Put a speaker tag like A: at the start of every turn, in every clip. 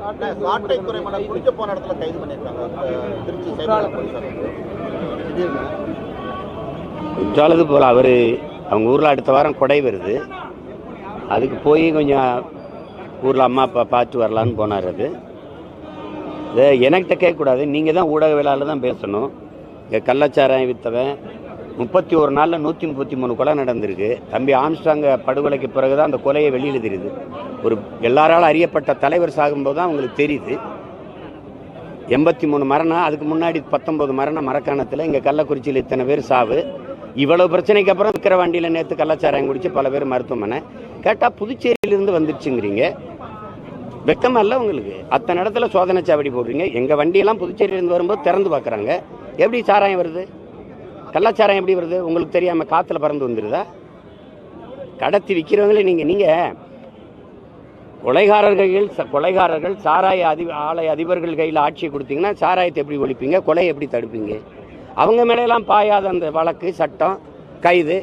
A: சாட்டை துறைமுகம் குடிக்க போன இடத்துல கைது பண்ணியிருக்காங்க. திருச்சி சைபர் போலீசார்
B: போல் அவர் அவங்க ஊரில் அடுத்த வாரம் கொடை வருது. அதுக்கு போய் கொஞ்சம் ஊரில் அம்மா அப்பா பார்த்து வரலான்னு போனார் அது. இதை எனக்கிட்ட கேட்கக்கூடாது. நீங்கள் தான் ஊடகவியலாளர் தான் பேசணும். இங்கே கள்ளச்சாராயம் வித்தவன். முப்பத்தி ஒரு நாளில் நூற்றி முப்பத்தி மூணு கொலை நடந்திருக்கு. தம்பி ஆம்ஸ்டாங்க படுகொலைக்கு பிறகு தான் அந்த கொலையை வெளியில் தெரியுது. ஒரு எல்லாராலும் அறியப்பட்ட தலைவர் சாகும்போது தான் அவங்களுக்கு தெரியுது. எண்பத்தி மூணு மரணம் அதுக்கு முன்னாடி பத்தொம்பது மரணம் மரக்காணத்தில் இங்கே கள்ளக்குறிச்சியில் இத்தனை பேர் சாவு. இவ்வளவு பிரச்சனைக்கு அப்புறம் விற்கிற வண்டியில் நேற்று கள்ளச்சாராயம் குடிச்சு பல பேர் மருத்துவமனை. கேட்டால் புதுச்சேரியிலிருந்து வந்துருச்சுங்கிறீங்க. வெக்கமாக இல்லை உங்களுக்கு? அத்தனை இடத்துல சோதனை சாவடி போடுறீங்க. எங்கள் வண்டியெல்லாம் புதுச்சேரியிலேருந்து வரும்போது திறந்து பார்க்குறாங்க எப்படி சாராயம் வருது? கள்ளச்சாராயம் எப்படி வருது? உங்களுக்கு தெரியாமல் காற்றுல பறந்து வந்துடுதா கடத்தி விற்கிறவங்களே நீங்கள் நீங்கள் கொலைகாரர்கள் ச- கொலைகாரர்கள் சாராய அதி ஆலை அதிபர்கள் கையில் ஆட்சியை கொடுத்தீங்கன்னா சாராயத்தை எப்படி ஒழிப்பீங்க? கொலையை எப்படி தடுப்பீங்க? அவங்க மேடையெல்லாம் பாயாத அந்த வழக்கு சட்டம் கைது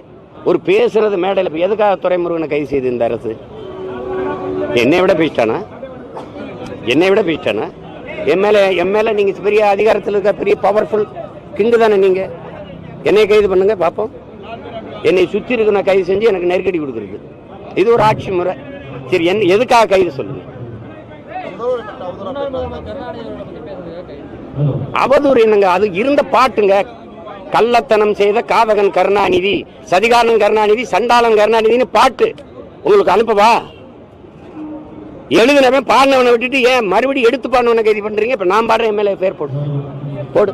B: ஒரு பேசுறது மேடையில் இப்போ எதுக்காக துறைமுருகனை கைது செய்து இந்த அரசு? என்னை விட பேசிட்டானா என்னை விட பேசிட்டானா என் மேலே என் மேலே நீங்கள் பெரிய அதிகாரத்தில் இருக்க பெரிய பவர்ஃபுல் கிங்கு தானே நீங்கள் என்னை கைது பண்ணுங்க பார்ப்போம் என்னை சுற்றி இருக்க நான் கைது செஞ்சு எனக்கு நெருக்கடி கொடுக்குறது. இது ஒரு ஆட்சி முறை. சரி என்ன எதுக்காக கைது சொல்லுங்க அவதூறு என்னங்க? அது இருந்த பாட்டுங்க. கள்ளத்தனம் செய்த காதகன் கருணாநிதி சதிகாரன் கருணாநிதி சண்டாளன் கருணாநிதின்னு பாட்டு. உங்களுக்கு அனுப்பவா? எழுதினவன் பாடினவனை விட்டுட்டு ஏன் மறுபடியும் எடுத்து பாடினவனை கைது பண்றீங்க? இப்ப நான் பாடுறேன் எம்எல்ஏ பேர் போடு. போடு.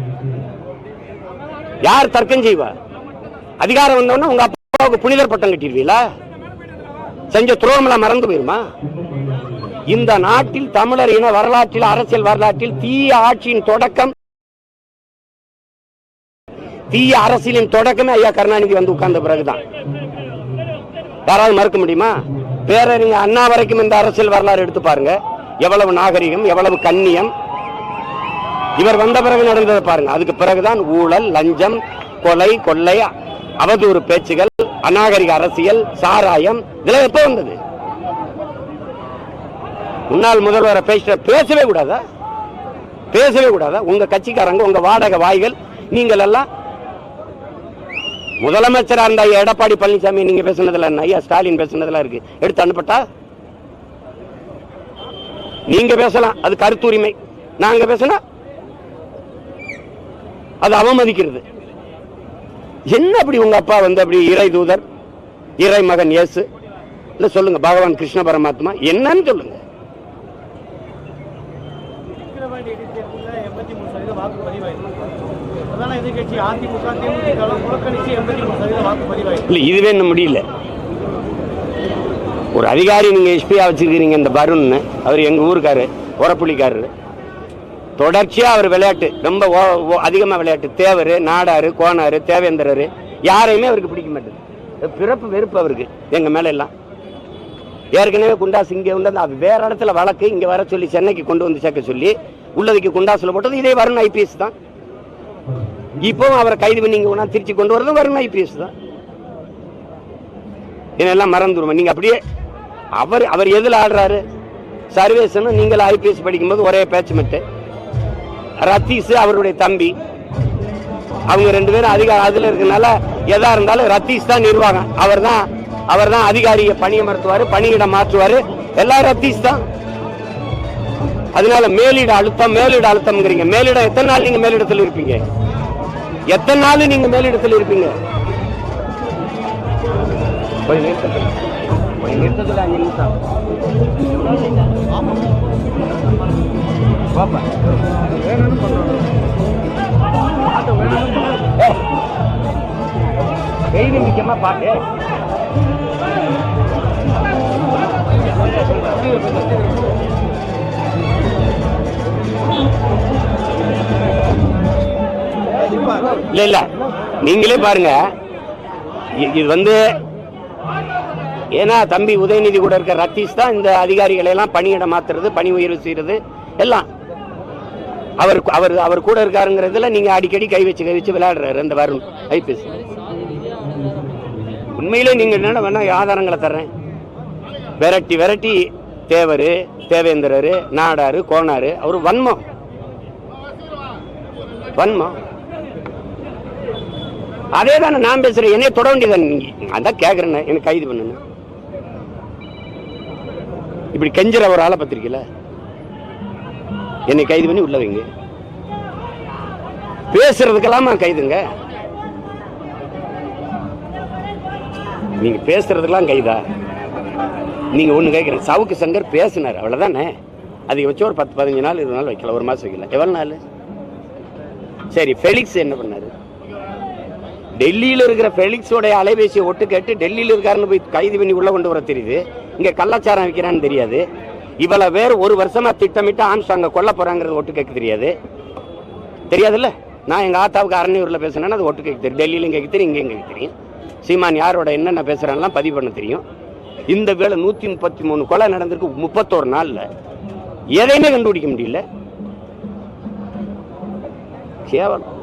B: யார் தர்க்கம் செய்வா? அதிகாரம் வந்தோன்னா உங்க அப்பாவுக்கு புனிதர் பட்டம் கட்டிடுவீங்களா செஞ்ச துரோகமெல்லாம் மறந்து போயிருமா? இந்த நாட்டில் தமிழர் இன வரலாற்றில் அரசியல் வரலாற்றில் தீய ஆட்சியின் தொடக்கம் தீய அரசியலின் தொடக்கமே ஐயா கருணாநிதி வந்து உட்கார்ந்த பிறகுதான். யாராவது மறுக்க முடியுமா? பேரறிஞர் அண்ணா வரைக்கும் இந்த அரசியல் வரலாறு எடுத்து பாருங்க. எவ்வளவு நாகரிகம் எவ்வளவு கண்ணியம் இவர் வந்த பிறகு நடந்ததை பாருங்க. அதுக்கு பிறகுதான் ஊழல் லஞ்சம் கொலை கொள்ளை அவதூறு பேச்சுகள் அநாகரிக அரசியல் சாராயம் இதெல்லாம் எப்போ வந்தது? முன்னாள் முதல்வரை பேச பேசவே கூடாதா? பேசவே கூடாதா? உங்க கட்சிக்காரங்க உங்க வாடகை வாய்கள் நீங்கள் எல்லாம் முதலமைச்சரா இருந்த எடப்பாடி பழனிசாமி நீங்க பேசுனதுல என்ன? ஐயா ஸ்டாலின் பேசுனதுல இருக்கு. எடுத்து அனுப்பட்டா? நீங்க பேசலாம். அது கருத்துரிமை. நாங்க பேசினா அது அவமதிக்கிறது. என்ன அப்படி உங்க அப்பா வந்து அப்படி இறை தூதர் இறை மகன் இயேசு? இல்ல சொல்லுங்க பகவான் கிருஷ்ண பரமாத்மா என்னன்னு சொல்லுங்க. இல்லை இதுவே என்ன முடியல. ஒரு அதிகாரி நீங்க எஸ்பியா வச்சிருக்கீங்க இந்த வருண்னு. அவர் எங்க ஊருக்காரு உரப்புள்ளிக்காரரு தொடர்ச்சியாக அவர் விளையாட்டு ரொம்ப ஓ- ஓ- விளையாட்டு. தேவர் நாடார் கோனார் தேவேந்திரர் யாரையுமே அவருக்கு பிடிக்க மாட்டேது. பிறப்பு வெறுப்பு அவருக்கு எங்கள் மேலே எல்லாம் ஏற்கனவே குண்டாஸ் இங்கே வந்து அது வேற இடத்துல வழக்கு இங்கே வர சொல்லி சென்னைக்கு கொண்டு வந்து சேர்க்க சொல்லி உள்ளதுக்கு குண்டாசில் போட்டது இதே வருண் ஐபிஎஸ் தான். இப்போவும் அவரை கைது பண்ணி இங்கே திருச்சி கொண்டு வரதும் வருண் ஐபிஎஸ் தான். இதெல்லாம் மறந்துடுவோம் நீங்கள் அப்படியே அவர் அவர் எதில் ஆடுறாரு? சர்வேசனும் நீங்கள் ஐபிஎஸ் படிக்கும்போது ஒரே பேச்சு மட்டு ரத்தீஸ் அவருடைய தம்பி. அவங்க ரெண்டு பேரும் அதிகாரம் அதுல இருக்கனால எதா இருந்தாலும் ரத்தீஸ் தான் நிர்வாகம் அவர் தான் அவர் தான் அதிகாரியை பணியமர்த்துவாரு பணியிடம் மாற்றுவாரு. எல்லாம் ரத்தீஸ் தான். அதனால மேலிட அழுத்தம் மேலிட அழுத்தம்ங்கிறீங்க. மேலிடம் எத்தனை நாள் நீங்க மேலிடத்தில் இருப்பீங்க? எத்தனை நாள் நீங்க மேலிடத்தில் இருப்பீங்க? நிறுத்தத்தில் நிறுத்தத்தில் அஞ்சு நிமிஷம் பாப்பா வேணும்னு பண்ணணும் பாட்டு இல்லை இல்லை. நீங்களே பாருங்க. இது வந்து ஏன்னா தம்பி உதயநிதி கூட இருக்கிற ரத்தீஷ் தான் இந்த அதிகாரிகளை எல்லாம் பணியிட மாத்துறது பணி உயர்வு செய்யறது எல்லாம். அவர் அவர் அவர் கூட இருக்காருங்கிறதுல நீங்க அடிக்கடி கை வச்சு கை வச்சு விளையாடுறாரு அந்த வருண் ஐபிஎஸ். உண்மையிலே நீங்க என்னென்ன வேணா ஆதாரங்களை தர்றேன். விரட்டி விரட்டி தேவர் தேவேந்திரர் நாடாரு கோனார் அவர் வன்மம். வன்மம். அதே தானே நான் பேசுறேன். என்னைய தொட வேண்டியதானே நீங்க? அதான் கேட்குறேன்னு எனக்கு கைது பண்ணுன்னு இப்படி கெஞ்சிற ஒரு ஆளை பத்திரிக்கல என்னை கைது பண்ணி உள்ள வைங்க பேசுறதுக்கெல்லாமா கைதுங்க? நீங்க பேசுறதுக்கெல்லாம் கைதா? நீங்க ஒண்ணு கேட்குறேன் சவுக்கு சங்கர் பேசினார் அவ்வளவுதானே? அதை வச்சு ஒரு பத்து பதினஞ்சு நாள் இருபது நாள் வைக்கல ஒரு மாசம் வைக்கல. எவ்வளவு நாள்? சரி ஃபெலிக்ஸ் என்ன பண்ணாரு? டெல்லியில் இருக்கிற ஃபெலிக்ஸோடைய அலைபேசியை ஒட்டு கேட்டு டெல்லியில் இருக்காருன்னு போய் கைது பண்ணி உள்ள கொண்டு வர தெரியுது. இங்கே கள்ளச்சாரம் வைக்கிறான்னு தெரியாது. இவ்வளவு பேர் ஒரு வருஷமா திட்டமிட்டு ஆம்ஸ்டாங்க கொல்ல போறாங்கிறது ஒட்டு கேட்க தெரியாது. தெரியாதுல்ல? நான் எங்க ஆத்தாவுக்கு அரணியூரில் பேசுனேன்னா அது ஒட்டு கேட்க தெரியும். டெல்லியிலும் கேட்க தெரியும் இங்கேயும் கேட்க தெரியும். சீமான் யாரோட என்னென்ன பேசுறான்லாம் பதிவு பண்ண தெரியும். இந்த வேலை நூத்தி முப்பத்தி மூணு கொலை நடந்திருக்கு முப்பத்தோரு நாள்ல. எதையுமே கண்டுபிடிக்க முடியல. கேவலம்.